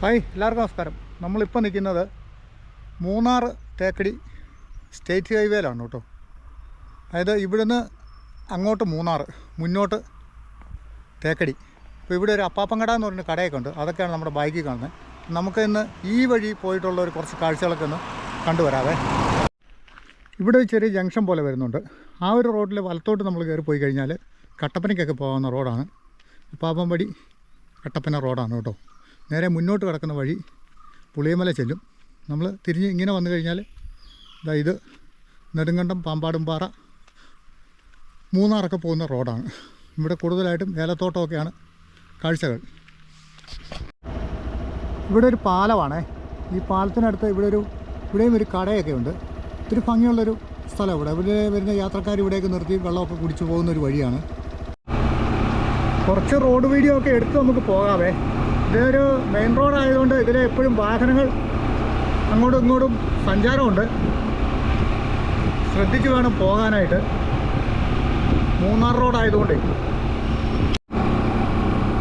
Hi എല്ലാവർക്കും നമസ്കാരം. നമ്മളിപ്പോൾ നിൽക്കുന്നത് മൂന്നാർ തേക്കടി സ്റ്റേറ്റ് ഹൈവേയിലാണ് കേട്ടോ. അതായത് ഇവിടുന്ന് അങ്ങോട്ട് മൂന്നാർ മുന്നോട്ട് തേക്കടി. ഇപ്പോൾ ഇവിടെ ഒരു അപ്പാപ്പങ്കട എന്ന് പറഞ്ഞ കടയൊക്കെ ഉണ്ട്. അതൊക്കെയാണ് നമ്മുടെ ബൈക്കിൽ കാണുന്നത്. നമുക്ക് ഇന്ന് ഈ വഴി പോയിട്ടുള്ള ഒരു കുറച്ച് കാഴ്ചകളൊക്കെ ഒന്ന് കണ്ടുവരാവേ. ഇവിടെ ഒരു ചെറിയ ജംഗ്ഷൻ പോലെ വരുന്നുണ്ട്. ആ ഒരു റോഡിൽ വലത്തോട്ട് നമ്മൾ കയറി പോയി കഴിഞ്ഞാൽ കട്ടപ്പനയ്ക്കൊക്കെ പോകാവുന്ന റോഡാണ്. പാപ്പമ്പടി കട്ടപ്പന റോഡാണ് കേട്ടോ. നേരെ മുന്നോട്ട് കിടക്കുന്ന വഴി പുളിയമല ചെല്ലും. നമ്മൾ തിരിഞ്ഞ് ഇങ്ങനെ വന്നു കഴിഞ്ഞാൽ ഇതാ ഇത് നെടുങ്കണ്ടം പാമ്പാടുംപാറ മൂന്നാറൊക്കെ പോകുന്ന റോഡാണ്. ഇവിടെ കൂടുതലായിട്ടും ഏലത്തോട്ടമൊക്കെയാണ് കാഴ്ചകൾ. ഇവിടെ ഒരു പാലമാണേ. ഈ പാലത്തിനടുത്ത് ഇവിടെ ഒരു ഇവിടെയും ഒരു കടയൊക്കെ ഉണ്ട്. ഒത്തിരി ഭംഗിയുള്ളൊരു സ്ഥലം ഇവിടെ. ഇവിടെ വരുന്ന യാത്രക്കാർ ഇവിടെയൊക്കെ നിർത്തി വെള്ളമൊക്കെ കുടിച്ചു പോകുന്ന ഒരു വഴിയാണ്. കുറച്ച് റോഡ് വീഡിയോ ഒക്കെ എടുത്ത് നമുക്ക് പോകാവേ. ഇതൊരു മെയിൻ റോഡ് ആയതുകൊണ്ട് ഇതിൽ എപ്പോഴും വാഹനങ്ങൾ അങ്ങോട്ടും ഇങ്ങോട്ടും സഞ്ചാരമുണ്ട്. ശ്രദ്ധിച്ച് വേണം പോകാനായിട്ട്. മൂന്നാർ റോഡ് ആയതുകൊണ്ടേ.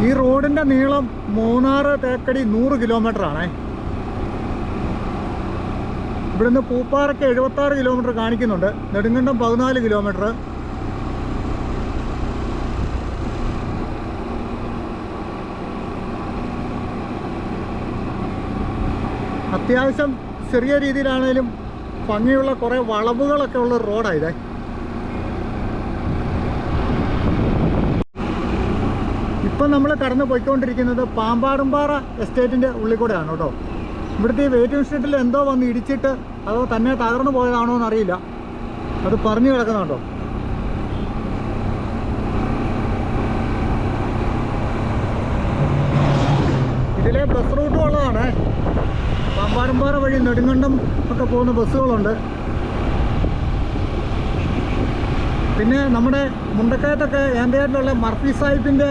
ഈ റോഡിന്റെ നീളം മൂന്നാർ തേക്കടി നൂറ് കിലോമീറ്റർ ആണേ ഇവിടുന്ന് പൂപ്പാറയ്ക്ക് എഴുപത്താറ് കിലോമീറ്റർ കാണിക്കുന്നുണ്ട്. നെടുങ്കണ്ടം പതിനാല് കിലോമീറ്റർ. അത്യാവശ്യം ചെറിയ രീതിയിലാണേലും ഭംഗിയുള്ള കുറേ വളവുകളൊക്കെ ഉള്ള റോഡാണ് ഇതേ ഇപ്പം നമ്മൾ കടന്നു പോയിക്കൊണ്ടിരിക്കുന്നത് പാമ്പാടുംപാറ എസ്റ്റേറ്റിന്റെ ഉള്ളിൽ കൂടെയാണ് കേട്ടോ. ഇവിടുത്തെ ഈ വെയിറ്റിംഗ് ഷെഡിൽ എന്തോ വന്ന് ഇടിച്ചിട്ട് അതോ തന്നെ തകർന്നു പോയതാണോ എന്നറിയില്ല. അത് പറഞ്ഞു കിടക്കുന്നുണ്ടോ ഇതിലെ ബസ് പാമ്പാടുംപാറ വഴി നെടുങ്കണ്ടം ഒക്കെ പോകുന്ന ബസ്സുകളുണ്ട്. പിന്നെ നമ്മുടെ മുണ്ടക്കയത്തൊക്കെ ഏന്തയാറ്റിലുള്ള മർഫി സാഹിബിന്റെ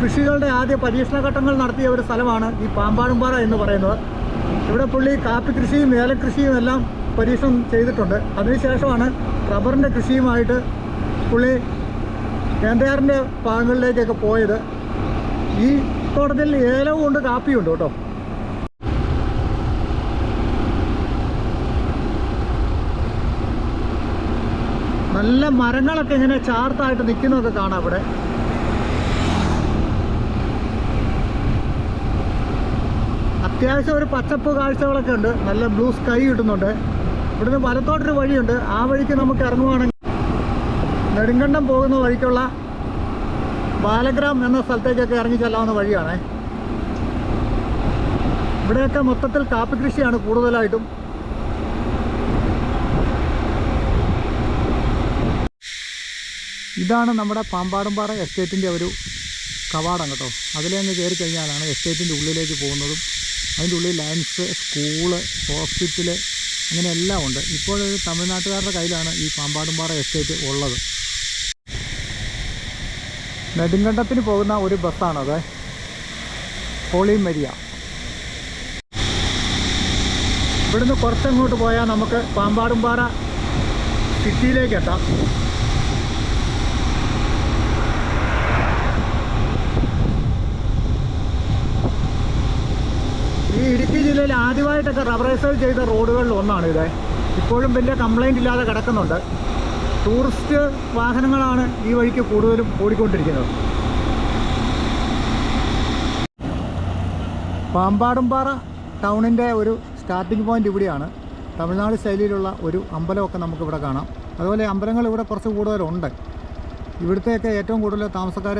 കൃഷികളുടെ ആദ്യ പരീക്ഷണ ഘട്ടങ്ങൾ നടത്തിയ ഒരു സ്ഥലമാണ് ഈ പാമ്പാടുംപാറ എന്ന് പറയുന്നത്. ഇവിടെ പുള്ളി കാപ്പി കൃഷിയും ഏലക്കൃഷിയും എല്ലാം പരീക്ഷണം ചെയ്തിട്ടുണ്ട്. അതിനുശേഷമാണ് റബ്ബറിന്റെ കൃഷിയുമായിട്ട് പുള്ളി ഏന്തയാറിന്റെ ഭാഗങ്ങളിലേക്കൊക്കെ പോയത്. ഈ തോട്ടത്തിൽ ഏലവും ഉണ്ട് കാപ്പിയും ഉണ്ട് കേട്ടോ. നല്ല മരങ്ങളൊക്കെ ഇങ്ങനെ ചാർത്തായിട്ട് നിൽക്കുന്നതൊക്കെ കാണാം ഇവിടെ അത്യാവശ്യം ഒരു പച്ചപ്പ് കാഴ്ചകളൊക്കെ ഉണ്ട്. നല്ല ബ്ലൂ സ്കൈ കിട്ടുന്നുണ്ട്. ഇവിടുന്ന് വലത്തോട്ടൊരു വഴിയുണ്ട്. ആ വഴിക്ക് നമുക്ക് ഇറങ്ങുവാണെങ്കിൽ നെടുങ്കണ്ടം പോകുന്ന വഴിക്കുള്ള ബാലഗ്രാം എന്ന സ്ഥലത്തേക്കൊക്കെ ഇറങ്ങി ചെല്ലാവുന്ന വഴിയാണേ. ഇവിടെയൊക്കെ മൊത്തത്തിൽ കാപ്പി കൃഷിയാണ് കൂടുതലായിട്ടും. ഇതാണ് നമ്മുടെ പാമ്പാടുംപാറ എസ്റ്റേറ്റിന്റെ ഒരു കവാടം കേട്ടോ. അതിലേന്ന് കയറി കഴിഞ്ഞാലാണ് എസ്റ്റേറ്റിന്റെ ഉള്ളിലേക്ക് പോകുന്നതും അതിന്റെ ഉള്ളിൽ ലൈൻസ് സ്കൂൾ ഹോസ്പിറ്റൽ അങ്ങനെ എല്ലാം ഉണ്ട്. ഇപ്പോൾ തമിഴ്നാട്ടുകാരുടെ കയ്യിലാണ് ഈ പാമ്പാടുംപാറ എസ്റ്റേറ്റ് ഉള്ളത്. നെടുങ്കണ്ടത്തിന് പോകുന്ന ഒരു ബസ്സാണത്. പോളിമരിയ ഇവിടുന്ന് കുറച്ചങ്ങോട്ട് പോയാൽ നമുക്ക് പാമ്പാടുംപാറ സിറ്റിയിലേക്ക് എത്താം. ഇടുക്കി ജില്ലയിൽ ആദ്യമായിട്ടൊക്കെ റബ്ബറൈസേഴ്സ് ചെയ്ത റോഡുകളിൽ ഒന്നാണ് ഇത്. ഇപ്പോഴും വലിയ കംപ്ലൈന്റ് ഇല്ലാതെ കിടക്കുന്നുണ്ട്. ടൂറിസ്റ്റ് വാഹനങ്ങളാണ് ഈ വഴിക്ക് കൂടുതലും ഓടിക്കൊണ്ടിരിക്കുന്നത്. പാമ്പാടുംപാറ ടൗണിന്റെ ഒരു സ്റ്റാർട്ടിംഗ് പോയിന്റ് ഇവിടെയാണ്. തമിഴ്നാട് ശൈലിയിലുള്ള ഒരു അമ്പലമൊക്കെ നമുക്കിവിടെ കാണാം. അതുപോലെ അമ്പലങ്ങൾ ഇവിടെ കുറച്ച് കൂടുതലുണ്ട്. ഇവിടുത്തെയൊക്കെ ഏറ്റവും കൂടുതൽ താമസക്കാർ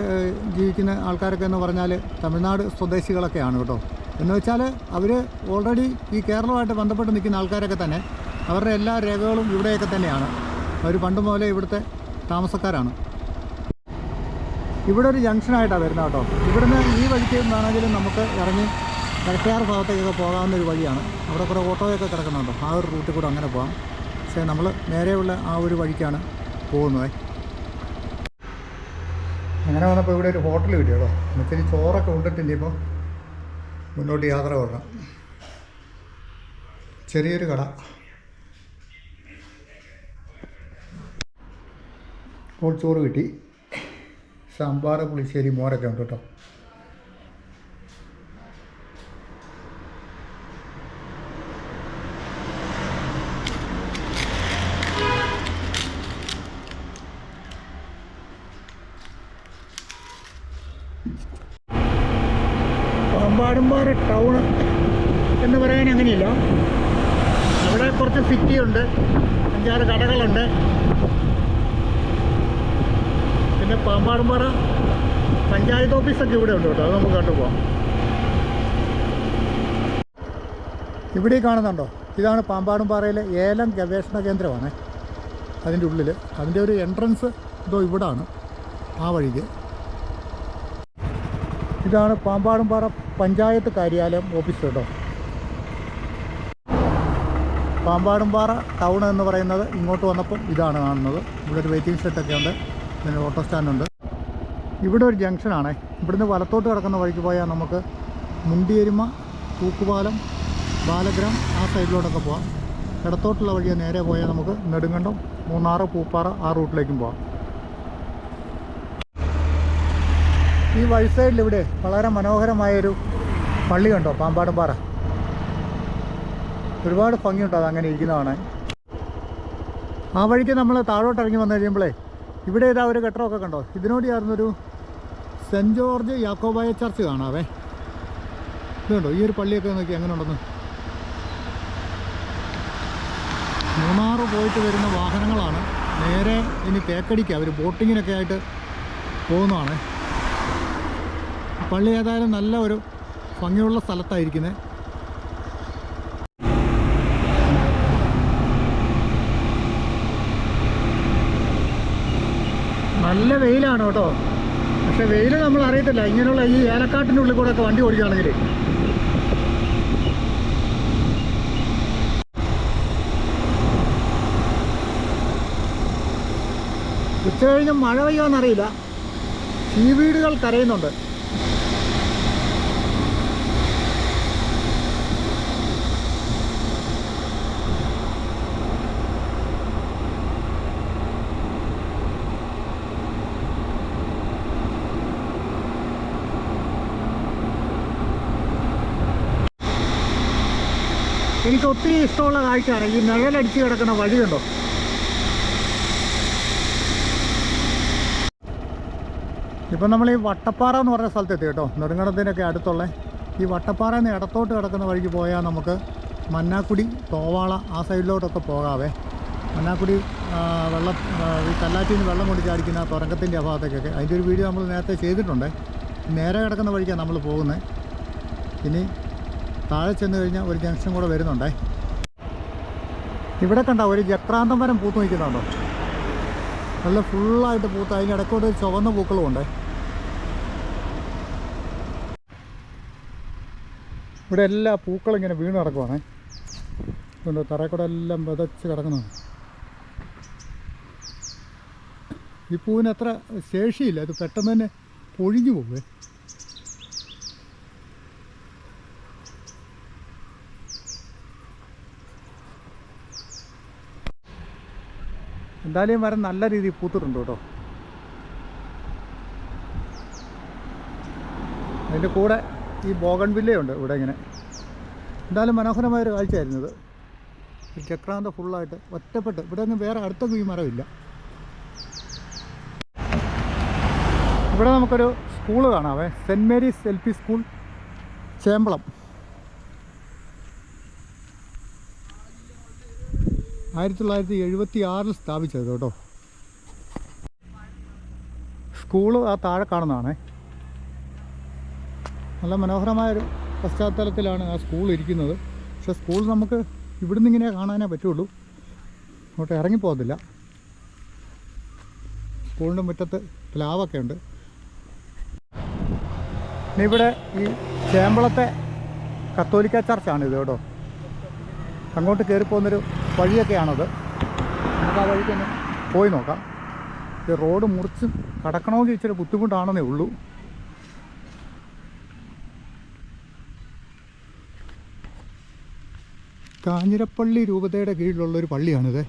ജീവിക്കുന്ന ആൾക്കാരൊക്കെ എന്ന് പറഞ്ഞാൽ തമിഴ്നാട് സ്വദേശികളൊക്കെയാണ് കേട്ടോ. എന്ന് വെച്ചാൽ അവർ ഓൾറെഡി ഈ കേരളമായിട്ട് ബന്ധപ്പെട്ട് നിൽക്കുന്ന ആൾക്കാരൊക്കെ തന്നെ അവരുടെ എല്ലാ രേഖകളും ഇവിടെയൊക്കെ തന്നെയാണ്. അവർ പണ്ട് മുതലേ ഇവിടുത്തെ താമസക്കാരാണ്. ഇവിടെ ഒരു ജംഗ്ഷനായിട്ടാണ് വരുന്നത് കേട്ടോ. ഇവിടുന്ന് ഈ വഴിക്ക് വേണമെങ്കിലും നമുക്ക് ഇറങ്ങി ഇരട്ടയാർ ഭാഗത്തേക്കൊക്കെ പോകാവുന്ന ഒരു വഴിയാണ്. അവിടെ കുറേ ഓട്ടോയൊക്കെ കിടക്കുന്നുണ്ടോ ആ ഒരു റൂട്ടിൽ കൂടെ അങ്ങനെ പോകാം പക്ഷേ നമ്മൾ നേരെയുള്ള ആ ഒരു വഴിക്കാണ് പോകുന്നത്. അങ്ങനെ വന്നപ്പോൾ ഇവിടെ ഒരു ഹോട്ടൽ കിട്ടിയോ ഇത്തിരി ചോറൊക്കെ കൊണ്ടിട്ടില്ലേ ഇനിയിപ്പോൾ മുന്നോട്ട് യാത്ര തുടങ്ങാം ചെറിയൊരു കട. ഇപ്പോൾ ചോറ് കിട്ടി. സാമ്പാർ പുളിശ്ശേരി മോരൊക്കെ ഉണ്ട് കേട്ടോ. പാമ്പാടുംപാറ ടൗൺ എന്ന് പറയാൻ അങ്ങനെയില്ല. അവിടെ കുറച്ച് സിറ്റിയുണ്ട്. അഞ്ചാറ് കടകളുണ്ട്. പിന്നെ പാമ്പാടുംപാറ പഞ്ചായത്ത് ഓഫീസൊക്കെ ഇവിടെ ഉണ്ട് കേട്ടോ. അത് നമുക്ക് കണ്ടുപോകാം ഇവിടെ ഈ കാണുന്നുണ്ടോ? ഇതാണ് പാമ്പാടുംപാറയിലെ ഏലം ഗവേഷണ കേന്ദ്രമാണ്. അതിന്റെ ഉള്ളിൽ അതിന്റെ ഒരു എൻട്രൻസ് ഇതോ ഇവിടാണ്. ആ വഴിക്ക്. ഇതാണ് പാമ്പാടുംപാറ പഞ്ചായത്ത് കാര്യാലയം ഓഫീസ് കേട്ടോ. പാമ്പാടുംപാറ ടൗൺ എന്ന് പറയുന്നത് ഇങ്ങോട്ട് വന്നപ്പം ഇതാണ് കാണുന്നത്. ഇവിടെ ഒരു വെയിറ്റിംഗ് ഷെഡൊക്കെ ഉണ്ട്. പിന്നെ ഓട്ടോ സ്റ്റാൻഡുണ്ട് ഇവിടെ ഒരു ജംഗ്ഷനാണ് ഇവിടുന്ന് വലത്തോട്ട് കിടക്കുന്ന വഴിക്ക് പോയാൽ നമുക്ക് മുണ്ടിയരുമ തൂക്കുപാലം ബാലഗ്രാം ആ സൈഡിലോട്ടൊക്കെ പോവാം. ഇടത്തോട്ടുള്ള വഴിയെ നേരെ പോയാൽ നമുക്ക് നെടുങ്കണ്ടം മൂന്നാറ് പൂപ്പാറ ആ റൂട്ടിലേക്കും പോവാം. ഈ വഴി സൈഡിൽ ഇവിടെ വളരെ മനോഹരമായൊരു പള്ളി കണ്ടോ? പാമ്പാടും പാറ ഒരുപാട് ഭംഗിയുണ്ട് അത് അങ്ങനെ ഇരിക്കുന്നതാണ് ആ വഴിക്ക് നമ്മൾ താഴോട്ട് ഇറങ്ങി വന്നു കഴിയുമ്പോഴേ ഇവിടെ ഇതാ ഒരു കെട്ടറമൊക്കെ കണ്ടോ? ഇതിനോട് ചേർന്നൊരു സെന്റ് ജോർജ് യാക്കോബായ ചർച്ച് കാണാവേ. ഇതുണ്ടോ ഈ ഒരു പള്ളിയൊക്കെ നോക്കി എങ്ങനെ ഉണ്ടെന്ന്. മൂന്നാറ് പോയിട്ട് വരുന്ന വാഹനങ്ങളാണ്. നേരെ ഇനി തേക്കടിക്ക്. അവർ ബോട്ടിങ്ങിനൊക്കെ ആയിട്ട് പോകുന്നതാണ്. പള്ളി ഏതായാലും നല്ല ഒരു ഭംഗിയുള്ള സ്ഥലത്തായിരിക്കുന്നത് നല്ല വെയിലാണ് കേട്ടോ. പക്ഷെ വെയിൽ നമ്മൾ അറിയത്തില്ല. ഇങ്ങനെയുള്ള ഈ ഏലക്കാട്ടിന്റെ ഉള്ളിൽ കൂടെ ഒക്കെ വണ്ടി ഓടിക്കുകയാണെങ്കിൽ. ഉച്ച കഴിഞ്ഞ് മഴ പെയ്യുമെന്നറിയില്ല വീടുകൾ കരയുന്നുണ്ട്. എനിക്ക് ഒത്തിരി ഇഷ്ടമുള്ള കാഴ്ചയാണ്. ഈ നിഴലടിച്ച് കിടക്കുന്ന വഴി കണ്ടോ? ഇപ്പം നമ്മൾ ഈ വട്ടപ്പാറ എന്ന് പറഞ്ഞ സ്ഥലത്തെത്തി കേട്ടോ. നെടുങ്കണത്തിനൊക്കെ അടുത്തുള്ള ഈ വട്ടപ്പാറയിൽ നിന്ന് ഇടത്തോട്ട് കിടക്കുന്ന വഴിക്ക് പോയാൽ നമുക്ക് മന്നാക്കുടി തോവാള ആ സൈഡിലോട്ടൊക്കെ പോകാവേ. മന്നാക്കുടി വെള്ളം ഈ കല്ലാറ്റിൽ നിന്ന് വെള്ളം കൊണ്ട് ചാടിക്കുന്ന തുരങ്കത്തിന്റെ അഭാഗത്തേക്കൊക്കെ അതിന്റെ ഒരു വീഡിയോ നമ്മൾ നേരത്തെ ചെയ്തിട്ടുണ്ട്. നേരെ കിടക്കുന്ന വഴിക്കാണ് നമ്മൾ പോകുന്നത്. ഇനി താഴെ ചെന്ന് കഴിഞ്ഞാൽ ഒരു ജംഗ്ഷൻ കൂടെ വരുന്നുണ്ടേ. ഇവിടെ കണ്ട ഒരു ജക്രാന്തം വരം പൂത്ത് നിൽക്കുന്നുണ്ടോ? നല്ല ഫുള്ളായിട്ട് പൂത്ത് അതിന്റെ ഇടയ്ക്കോട്ട് ചുവന്ന പൂക്കളും ഉണ്ട്. ഇവിടെ എല്ലാ പൂക്കളും ഇങ്ങനെ വീണ് കിടക്കുവാണേ. ഇതുണ്ട് തറയക്കൂടെ എല്ലാം വിതച്ച് കിടക്കുന്നു. ഈ പൂവിന് അത്ര ശേഷിയില്ല. ഇത് പെട്ടെന്ന് തന്നെ പൊഴിഞ്ഞു പോവേ. എന്തായാലും മരം നല്ല രീതിയിൽ പൂത്തിട്ടുണ്ട് കേട്ടോ. അതിന്റെ കൂടെ ഈ ബോഗൺ വില്ലയുണ്ട് ഇവിടെ ഇങ്ങനെ. എന്തായാലും മനോഹരമായൊരു കാഴ്ചയായിരുന്നു ഇത്. ചക്രാന്ത ഫുള്ളായിട്ട് ഒറ്റപ്പെട്ട്. ഇവിടെ ഒന്നും വേറെ അടുത്തൊന്നും ഈ മരമില്ല. ഇവിടെ നമുക്കൊരു school കാണാവേ. Saint Mary's L P school Chembalam. ആയിരത്തി തൊള്ളായിരത്തി എഴുപത്തി ആറിൽ സ്ഥാപിച്ചത് കേട്ടോ. സ്കൂൾ ആ താഴെ കാണുന്നതാണേ. നല്ല മനോഹരമായൊരു പശ്ചാത്തലത്തിലാണ് ആ സ്കൂൾ ഇരിക്കുന്നത്. പക്ഷെ സ്കൂൾ നമുക്ക് ഇവിടുന്ന് ഇങ്ങനെ കാണാനേ പറ്റുള്ളൂ. അങ്ങോട്ട് ഇറങ്ങിപ്പോകത്തില്ല സ്കൂളിന്റെ മുറ്റത്ത് പ്ലാവൊക്കെ ഉണ്ട്. ഇവിടെ ഈ ചേമ്പളത്തെ കത്തോലിക്ക ചർച്ചാണിത് കേട്ടോ. അങ്ങോട്ട് കയറി പോകുന്നൊരു വഴിയൊക്കെയാണത്. നമുക്ക് ആ വഴിക്ക് തന്നെ പോയി നോക്കാം. ഇത് റോഡ് മുറിച്ച് കടക്കണമെങ്കിൽ ഇച്ചിരി ബുദ്ധിമുട്ടാണെന്നേ ഉള്ളൂ. കാഞ്ഞിരപ്പള്ളി രൂപതയുടെ കീഴിലുള്ള ഒരു പള്ളിയാണിത്.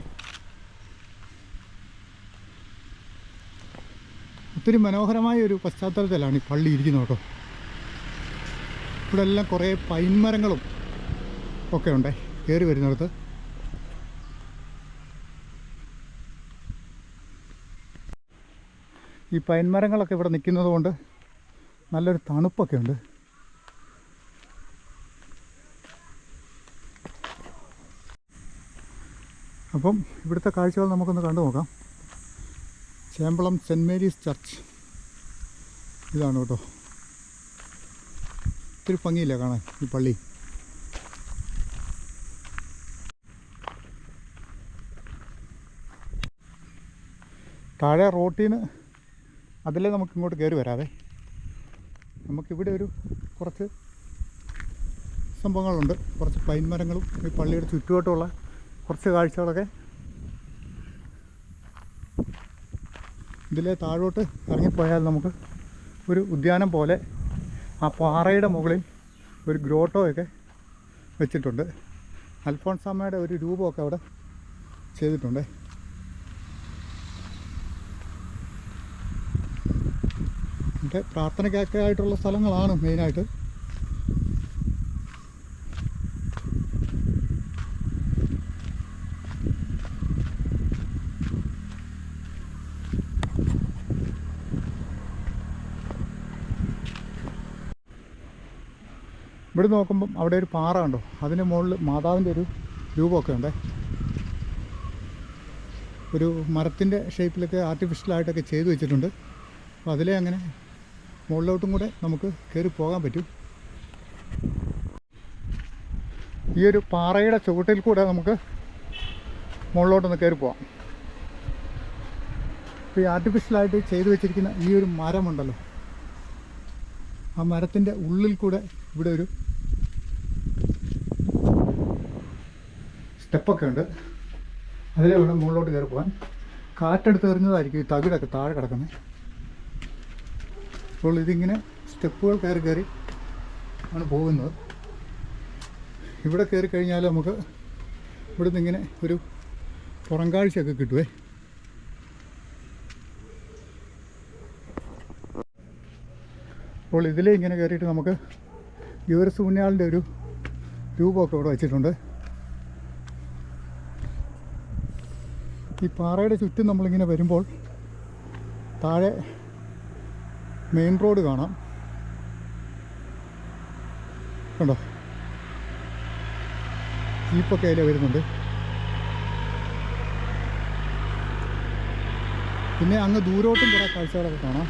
ഒത്തിരി മനോഹരമായ ഒരു പശ്ചാത്തലത്തിലാണ് ഈ പള്ളി ഇരിക്കുന്നത് കേട്ടോ. ഇവിടെ എല്ലാം കുറേ പൈൻമരങ്ങളും ഒക്കെ ഉണ്ട്. കയറി വരുന്നിടത്ത്. ഈ പൈൻ മരങ്ങളൊക്കെ ഇവിടെ നിൽക്കുന്നത് കൊണ്ട് നല്ലൊരു തണുപ്പൊക്കെ ഉണ്ട്. അപ്പം ഇവിടുത്തെ കാഴ്ചകൾ നമുക്കൊന്ന് കണ്ടു നോക്കാം. Chembalam saint Mary's church. ഇതാണ് കേട്ടോ. ഒത്തിരി ഭംഗിയില്ല കാണാൻ ഈ പള്ളി. താഴെ റോട്ടിന് അതിലേ നമുക്ക് ഇങ്ങോട്ട് കയറി വരാതെ നമുക്കിവിടെ ഒരു കുറച്ച് സംഭവങ്ങളുണ്ട്. കുറച്ച് പൈൻ മരങ്ങളും ഈ പള്ളിയുടെ ചുറ്റുവട്ടമുള്ള കുറച്ച് കാഴ്ചകളൊക്കെ ഇതിലെ താഴോട്ട് ഇറങ്ങിപ്പോയാൽ നമുക്ക് ഒരു ഉദ്യാനം പോലെ ആ പാറയുടെ മുകളിൽ ഒരു ഗ്രോട്ടോയൊക്കെ വെച്ചിട്ടുണ്ട്. അൽഫോൺസാമ്മയുടെ ഒരു രൂപമൊക്കെ അവിടെ ചെയ്തിട്ടുണ്ട്. എന്റെ പ്രാർത്ഥനയ്ക്കൊക്കെ ആയിട്ടുള്ള സ്ഥലങ്ങളാണ് മെയിനായിട്ട്. ഇവിടെ നോക്കുമ്പം അവിടെ ഒരു പാറ ഉണ്ടോ അതിന് മുകളിൽ മാതാവിന്റെ ഒരു രൂപമൊക്കെ ഉണ്ടേ. ഒരു മരത്തിന്റെ ഷേപ്പിലൊക്കെ ആർട്ടിഫിഷ്യലായിട്ടൊക്കെ ചെയ്തു വെച്ചിട്ടുണ്ട്. അപ്പോൾ അതിലെ അങ്ങനെ മുകളിലോട്ടും കൂടെ നമുക്ക് കയറി പോകാൻ പറ്റും. ഈ ഒരു പാറയുടെ ചുവട്ടിൽ കൂടെ നമുക്ക് മുകളിലോട്ടൊന്ന് കയറി പോകാം ഇപ്പോൾ ഈ ആർട്ടിഫിഷ്യലായിട്ട് ചെയ്തു വെച്ചിരിക്കുന്ന ഈ ഒരു മരമുണ്ടല്ലോ. ആ മരത്തിന്റെ ഉള്ളിൽ കൂടെ ഇവിടെ ഒരു സ്റ്റെപ്പൊക്കെ ഉണ്ട്. അതിലെ വേണം മുകളിലോട്ട് കയറി പോകാൻ കാറ്റെടുത്ത് എറിഞ്ഞതായിരിക്കും ഈ തകിടൊക്കെ താഴെ കിടക്കുന്നത്. അപ്പോൾ ഇതിങ്ങനെ സ്റ്റെപ്പുകൾ കയറി കയറി ആണ് പോകുന്നത്. ഇവിടെ കയറി കഴിഞ്ഞാൽ നമുക്ക് ഇവിടുന്ന് ഇങ്ങനെ ഒരു പുറംകാഴ്ചയൊക്കെ കിട്ടുവേ. അപ്പോൾ ഇതിലേ ഇങ്ങനെ കയറിയിട്ട് നമുക്ക് യുവരസ് പുണ്യാളിന്റെ ഒരു രൂപമൊക്കെ ഇവിടെ വെച്ചിട്ടുണ്ട്. ഈ പാറയുടെ ചുറ്റും നമ്മളിങ്ങനെ വരുമ്പോൾ താഴെ മെയിൻ റോഡ് കാണാം. കണ്ടോ? ജീപ്പൊക്കെ അതിലെ വരുന്നുണ്ട്. പിന്നെ അങ്ങ് ദൂരോട്ടും കുറേ കാഴ്ചകളൊക്കെ കാണാം.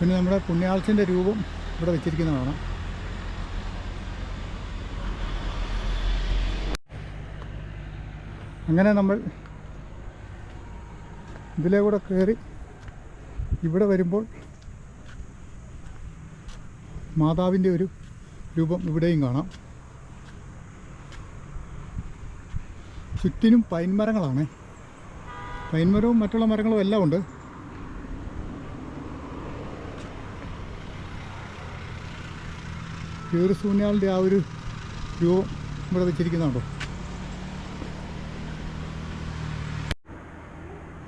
പിന്നെ നമ്മുടെ പുണ്യാളത്തിന്റെ രൂപം ഇവിടെ വെച്ചിരിക്കുന്നത് കാണാം. അങ്ങനെ നമ്മൾ ഇതിലെ കൂടെ കയറി ഇവിടെ വരുമ്പോൾ മാതാവിന്റെ ഒരു രൂപം ഇവിടെയും കാണാം. ചുറ്റിനും പൈൻ മരങ്ങളാണ് പൈൻമരവും മറ്റുള്ള മരങ്ങളും എല്ലാം ഉണ്ട്. കീറി ഒരു സൂന്യാളിന്റെ ആ ഒരു രൂപം ഇവിടെ വെച്ചിരിക്കുന്നുണ്ടോ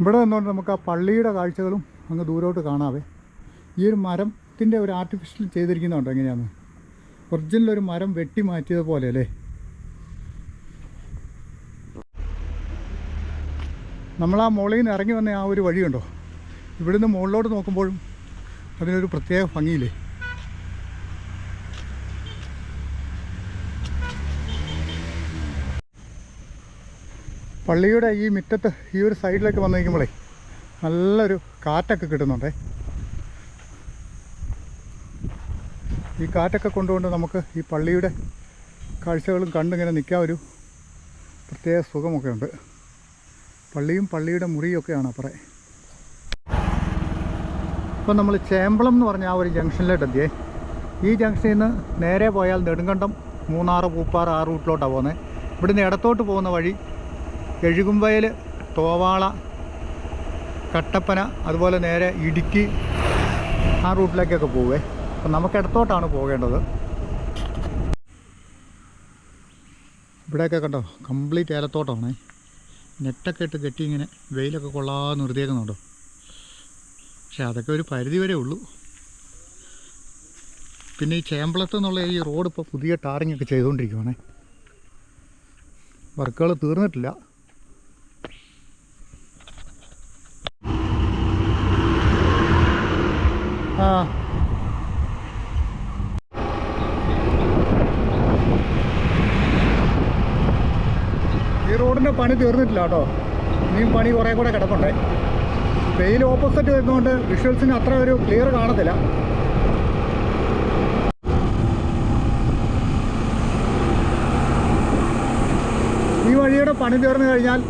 ഇവിടെ നിന്നുകൊണ്ട് നമുക്ക് ആ പള്ളിയുടെ കാഴ്ചകളും അങ്ങ് ദൂരോട്ട് കാണാവേ. ഈ ഒരു മരത്തിന്റെ ഒരു ആർട്ടിഫിഷ്യൽ ചെയ്തിരിക്കുന്നുണ്ടോ എങ്ങനെയാണ് ഒറിജിനൽ ഒരു മരം വെട്ടി മാറ്റിയത് പോലെ അല്ലേ? നമ്മൾ ആ മുകളിൽ നിന്ന് ഇറങ്ങി വന്ന ആ ഒരു വഴിയുണ്ടോ? ഇവിടുന്ന് മുകളിലോട്ട് നോക്കുമ്പോഴും അതിനൊരു പ്രത്യേക ഭംഗിയില്ലേ? പള്ളിയുടെ ഈ മുറ്റത്ത് ഈ ഒരു സൈഡിലേക്ക് വന്നു നിൽക്കുമ്പോഴേ നല്ലൊരു കാറ്റൊക്കെ കിട്ടുന്നുണ്ടേ. ഈ കാറ്റൊക്കെ കൊണ്ടുകൊണ്ട് നമുക്ക് ഈ പള്ളിയുടെ കാഴ്ചകളും കണ്ടിങ്ങനെ നിൽക്കാൻ ഒരു പ്രത്യേക സുഖമൊക്കെ ഉണ്ട്. പള്ളിയും പള്ളിയുടെ മുറിയൊക്കെയാണ് അപ്പറേ. ഇപ്പം നമ്മൾ ചേമ്പളം എന്ന് പറഞ്ഞ ആ ഒരു ജംഗ്ഷനിലോട്ട് എത്തിയേ ഈ ജംഗ്ഷനിൽ നിന്ന് നേരെ പോയാൽ നെടുങ്കണ്ടം മൂന്നാറ് പൂപ്പാറ് ആ റൂട്ടിലോട്ടാണ് പോകുന്നത്. ഇവിടുന്ന് ഇടത്തോട്ട് പോകുന്ന വഴി എഴുകുംവയൽ തോവാള കട്ടപ്പന അതുപോലെ നേരെ ഇടുക്കി ആ റൂട്ടിലേക്കൊക്കെ പോവേ. അപ്പം നമുക്ക് ഇടത്തോട്ടാണ് പോകേണ്ടത്. ഇവിടെയൊക്കെ കണ്ടോ കംപ്ലീറ്റ് ഏലത്തോട്ടമാണ് നെറ്റൊക്കെ ഇട്ട് കെട്ടി ഇങ്ങനെ വെയിലൊക്കെ കൊള്ളാമെന്ന് നിർത്തിയേക്കുന്നുണ്ടോ. പക്ഷെ അതൊക്കെ ഒരു പരിധി വരെ ഉള്ളൂ. പിന്നെ ഈ ചേമ്പളത്ത് എന്നുള്ള ഈ റോഡ് ഇപ്പോൾ പുതിയ ടാറിങ് ഒക്കെ ചെയ്തുകൊണ്ടിരിക്കുവാണേ. വർക്കുകൾ തീർന്നിട്ടില്ല. ആ. റോഡിന്റെ പണി തീർന്നിട്ടില്ല കേട്ടോ. ഇനിയും പണി കുറേ കൂടെ കിടപ്പുണ്ടേ. വെയിൽ ഓപ്പോസിറ്റ് വരുന്നതുകൊണ്ട് വിഷ്വൽസിന് അത്ര ഒരു ക്ലിയർ കാണത്തില്ല. ഈ വഴിയുടെ പണി തീർന്നു കഴിഞ്ഞാൽ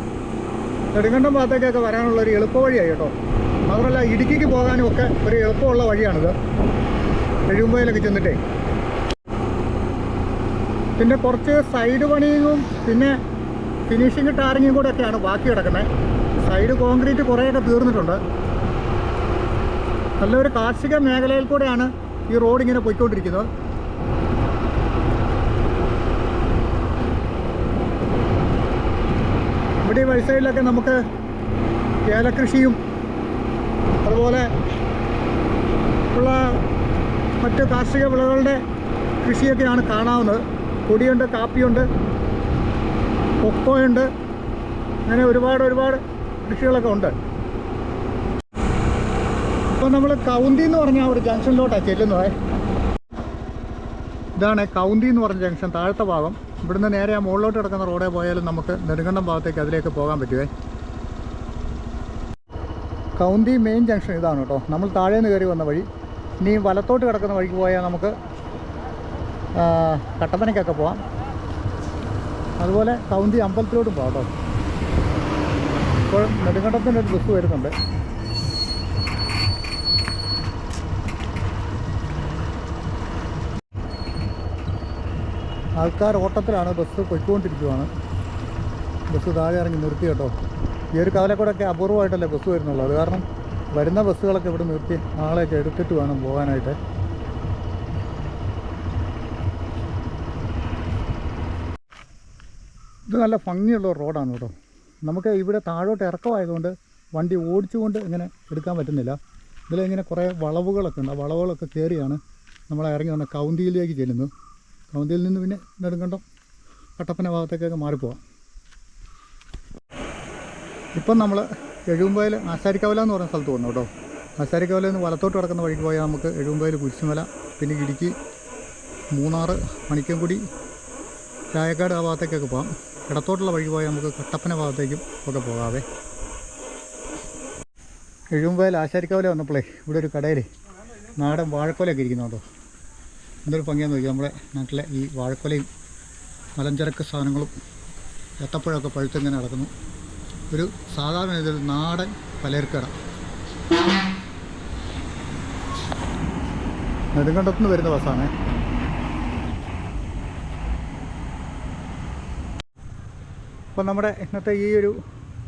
നെടുങ്കണ്ടം ഭാഗത്തേക്കൊക്കെ വരാനുള്ള ഒരു എളുപ്പ വഴിയായി കേട്ടോ. മാത്രമല്ല ഇടുക്കിക്ക് പോകാനും ഒക്കെ ഒരു എളുപ്പമുള്ള വഴിയാണിത്. എഴുമ്പയിലൊക്കെ ചെന്നിട്ടേ. പിന്നെ കുറച്ച് സൈഡ് പണിയും പിന്നെ ഫിനിഷിങ് ടാറിങ്ങും കൂടെ ഒക്കെയാണ് ബാക്കി കിടക്കുന്നത്. സൈഡ് കോൺക്രീറ്റ് കുറേയൊക്കെ തീർന്നിട്ടുണ്ട്. നല്ലൊരു കാർഷിക മേഖലയിൽ കൂടെയാണ് ഈ റോഡ് ഇങ്ങനെ പോയിക്കൊണ്ടിരിക്കുന്നത്. ഇവിടെ വഴി സൈഡിലൊക്കെ നമുക്ക് ഏലകൃഷിയും അതുപോലെ ഉള്ള മറ്റ് കാർഷിക വിളകളുടെ കൃഷിയൊക്കെയാണ് കാണാവുന്നത്. കൊടിയുണ്ട് കാപ്പിയുണ്ട് കൊക്കോയുണ്ട് അങ്ങനെ ഒരുപാട് ഒരുപാട് കൃഷികളൊക്കെ ഉണ്ട്. അപ്പോൾ നമ്മൾ കൗന്തി എന്ന് പറഞ്ഞ ഒരു ജംഗ്ഷനിലോട്ടാണ് ചെല്ലുന്നത്. ഇതാണ് കൗന്തി എന്ന് പറഞ്ഞ ജംഗ്ഷൻ താഴത്തെ ഭാഗം. ഇവിടുന്ന് നേരെ ആ മുകളിലോട്ട് കിടക്കുന്ന റോഡേ പോയാലും നമുക്ക് നെടുങ്കണ്ടം ഭാഗത്തേക്ക് അതിലേക്ക് പോകാൻ പറ്റുമേ കൗന്തി മെയിൻ ജംഗ്ഷൻ ഇതാണ് കേട്ടോ. നമ്മൾ താഴെ നിന്ന് കയറി വന്ന വഴി. ഇനി വലത്തോട്ട് കിടക്കുന്ന വഴിക്ക് പോയാൽ നമുക്ക് കട്ടപ്പനയ്ക്കൊക്കെ പോവാം. അതുപോലെ കൗന്തി അമ്പലത്തിലോട്ടും പോകാം കേട്ടോ. ഇപ്പോൾ നെടുങ്കണ്ടത്തിന്റെ ഒരു ബസ് വരുന്നുണ്ട്. ആൾക്കാർ ഓട്ടത്തിലാണ് ബസ് പൊയ്ക്കൊണ്ടിരിക്കുവാണ്. ബസ് താഴെ ഇറങ്ങി നിർത്തി കേട്ടോ. ഈ ഒരു കവലക്കൂടൊക്കെ അപൂർവമായിട്ടല്ലേ ബസ് വരുന്നുള്ളൂ. അത് കാരണം വരുന്ന ബസ്സുകളൊക്കെ ഇവിടെ നിർത്തി ആളെയൊക്കെ എടുത്തിട്ട് വേണം പോകാനായിട്ട്. ഇത് നല്ല ഭംഗിയുള്ള റോഡാണ് കേട്ടോ. നമുക്ക് ഇവിടെ താഴോട്ട് ഇറക്കമായതുകൊണ്ട് വണ്ടി ഓടിച്ചുകൊണ്ട് ഇങ്ങനെ എടുക്കാൻ പറ്റുന്നില്ല. ഇതിലിങ്ങനെ കുറേ വളവുകളൊക്കെ ഉണ്ട്. ആ വളവുകളൊക്കെ കയറിയാണ് നമ്മൾ ഇറങ്ങി വന്ന കൗന്തിയിലേക്ക് ചെല്ലുന്നത്. കൗന്തിയിൽ നിന്ന് പിന്നെ നെടുങ്കണ്ടം കട്ടപ്പന ഭാഗത്തേക്കൊക്കെ മാറിപ്പോവാം. ഇപ്പം നമ്മൾ എഴുമ്പയിൽ ആശാരിക്കവല എന്ന് പറയുന്ന സ്ഥലത്ത് വന്നു കേട്ടോ. ആശാരിക്കവലയിൽ നിന്ന് വലത്തോട്ട് കിടക്കുന്ന വഴിക്ക് പോയാൽ നമുക്ക് എഴുമ്പയിൽ കുരിശുമല പിന്നെ ഇടുക്കി മൂന്നാർ മണിക്കൻകുടി ചായക്കാട് ആ ഭാഗത്തേക്കൊക്കെ പോകാം. ഇടത്തോട്ടുള്ള വഴി പോയാൽ നമുക്ക് കട്ടപ്പന ഭാഗത്തേക്കും ഒക്കെ പോകാവേ. എഴുമ്പയിൽ ആശാരിക്കവല വന്നപ്പോഴേ ഇവിടെ ഒരു കടയിൽ നാടൻ വാഴക്കൊലയൊക്കെ ഇരിക്കുന്നു കേട്ടോ. എന്തൊരു ഭംഗിയാന്ന് നോക്കി നമ്മുടെ നാട്ടിലെ ഈ വാഴക്കൊലയും മലഞ്ചരക്ക് സാധനങ്ങളും ഏത്തപ്പഴമൊക്കെ പഴുത്തിങ്ങനെ നടക്കുന്നു. ഒരു സാധാരണ ഇതിൽ നാടൻ പലർക്കട നെടുങ്കണ്ടത്തുനിന്ന് വരുന്ന ബസ്സാണ്. അപ്പോൾ നമ്മുടെ ഇന്നത്തെ ഈ ഒരു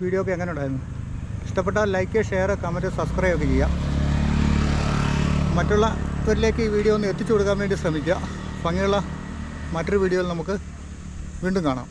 വീഡിയോ ഒക്കെ എങ്ങനെ ഉണ്ടായിരുന്നു? ഇഷ്ടപ്പെട്ടാൽ ലൈക്ക് ഷെയർ കമന്റ് സബ്സ്ക്രൈബ് ഒക്കെ ചെയ്യുക. മറ്റുള്ളവരിലേക്ക് ഈ വീഡിയോ ഒന്ന് എത്തിച്ചു കൊടുക്കാൻ വേണ്ടി ശ്രമിക്കുക. ഭംഗിയുള്ള മറ്റൊരു വീഡിയോയിൽ നമുക്ക് വീണ്ടും കാണാം.